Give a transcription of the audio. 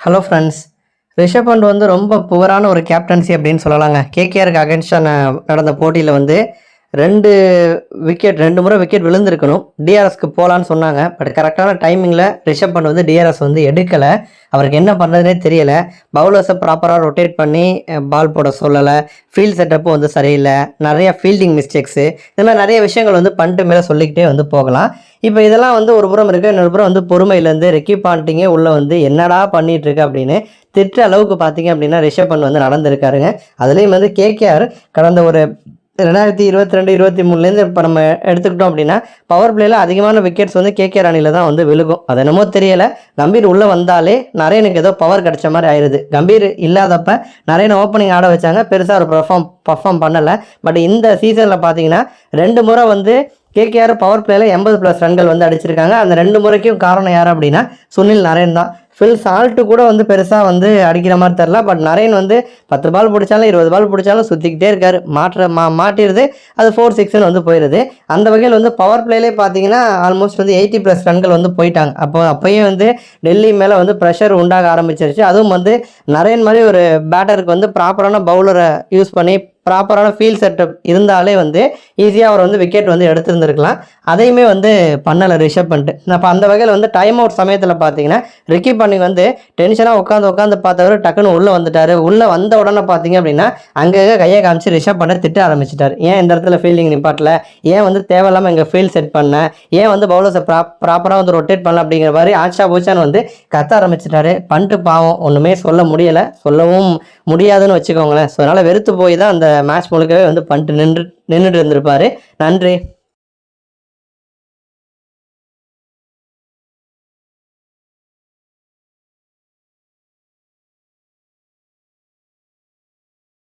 Hello friends Rishabh Pant வந்து ரொம்ப புவரான ஒரு கேப்டன்சி அப்படின்னு சொல்லலாங்க. கேகேஆருக்கு அகேன்ஸ்டாக நடந்த போட்டியில் வந்து ரெண்டு விக்கெட் ரெண்டு முறை விக்கெட் விழுந்திருக்கணும். டிஆர்எஸ்க்கு போகலான்னு சொன்னாங்க. பட் கரெக்டான டைமிங்கில் ரிஷப் பண்ட் வந்து டிஆர்எஸ் வந்து எடுக்கலை. அவருக்கு என்ன பண்ணுறதுனே தெரியலை. பவுலர்ஸை ப்ராப்பராக ரொட்டேட் பண்ணி பால் போட சொல்லலை. ஃபீல்ட் செட்டப்பும் வந்து சரியில்லை. நிறையா ஃபீல்டிங் மிஸ்டேக்ஸு இந்த மாதிரி நிறைய விஷயங்கள் வந்து பண்ணிட்டு மேலே சொல்லிக்கிட்டே வந்து போகலாம். இப்போ இதெல்லாம் வந்து ஒரு புறம் இருக்குது இன்னொரு புறம் வந்து பொறுமையிலேருந்து ரெக்கி பாண்டிங்கே உள்ளே வந்து என்னடா பண்ணிகிட்ருக்கு அப்படின்னு திட்ட அளவுக்கு பார்த்தீங்க அப்படின்னா ரிஷப் பண்ட் வந்து நடந்திருக்காருங்க. அதுலேயும் வந்து கேகேஆர் கடந்த ஒரு ரெண்டாயிரத்தி இருபத்தி ரெண்டு இருபத்தி மூணுலேருந்து இப்போ நம்ம எடுத்துக்கிட்டோம் அப்படின்னா பவர் பிளேயில் அதிகமான விக்கெட்ஸ் வந்து கேகே ராணியில் தான் வந்து விழுகும். அது என்னமோ தெரியலை. கம்பீர் உள்ளே வந்தாலே நரேனுக்கு ஏதோ பவர் கிடைச்ச மாதிரி ஆயிடுது கம்பீர் இல்லாதப்ப நரேனை ஓப்பனிங் ஆட வச்சாங்க. பெருசாக ஒரு பர்ஃபார்ம் பர்ஃபார்ம் பண்ணலை. பட் இந்த சீசனில் பார்த்தீங்கன்னா ரெண்டு முறை வந்து கேகேஆர் பவர் பிளேயில் எண்பது ப்ளஸ் ரன்கள் வந்து அடிச்சிருக்காங்க. அந்த ரெண்டு முறைக்கும் காரணம் யார் அப்படின்னா சுனில் நரேன் தான். ஃபில் சால்ட்டு கூட வந்து பெருசாக வந்து அடிக்கிற மாதிரி தெரில பட் நரேன் வந்து பத்து பால் பிடிச்சாலும் இருபது பால் பிடிச்சாலும் சுற்றிக்கிட்டே இருக்கார். மாற்ற மா மாட்டிடுது. அது ஃபோர் சிக்ஸ்னு வந்து போயிடுது அந்த வகையில் வந்து பவர் பிளேலே பார்த்தீங்கன்னா ஆல்மோஸ்ட் வந்து எயிட்டி ப்ளஸ் ரன்கள் வந்து போயிட்டாங்க. அப்போ அப்போயே வந்து டெல்லி மேலே வந்து ப்ரெஷர் உண்டாக ஆரம்பிச்சிருச்சு. அதுவும் வந்து நரேன் மாதிரி ஒரு பேட்டருக்கு வந்து ப்ராப்பரான பவுலரை யூஸ் பண்ணி ப்ராப்பரான ஃபீல்ட் செட்டப் இருந்தாலே வந்து ஈஸியாக அவர் வந்து விக்கெட் வந்து எடுத்திருந்துருக்கலாம். அதையுமே வந்து பண்ணலை ரிஷப் பண்ணிட்டு அப்போ அந்த வகையில் வந்து டைம் அவுட் சமயத்தில் பார்த்தீங்கன்னா ரிக்கி பண்ணி வந்து டென்ஷனாக உட்காந்து உட்காந்து பார்த்தவர் டக்குன்னு உள்ளே வந்துட்டார். உள்ளே வந்த உடனே பார்த்தீங்க அப்படின்னா அங்கே கையை காமிச்சு ரிஷப் பண்ண திட்ட ஆரம்பிச்சிட்டார். ஏன் இந்த இடத்துல ஃபீல்டிங் நிப்பாட்டில்? ஏன் வந்து தேவையில்லாமல் இங்கே ஃபீல்ட் செட் பண்ண? ஏன் வந்து பவுலர்ஸை ப்ரா ப்ராப்பராக வந்து ரொட்டேட் பண்ணல அப்படிங்கிற மாதிரி ஆச்சா பூச்சான்னு வந்து கத்த ஆரம்பிச்சிட்டாரு. பண்ணிட்டு பாவம் ஒன்றுமே சொல்ல முடியலை. சொல்லவும் முடியாதுன்னு வச்சுக்கோங்களேன். ஸோ அதனால் வெறுத்து போய் தான் அந்த மேட்ச் முழுக்கவே வந்து பண்ணிட்டு நின்று நின்றுட்டு இருந்திருப்பாரு. நன்றி.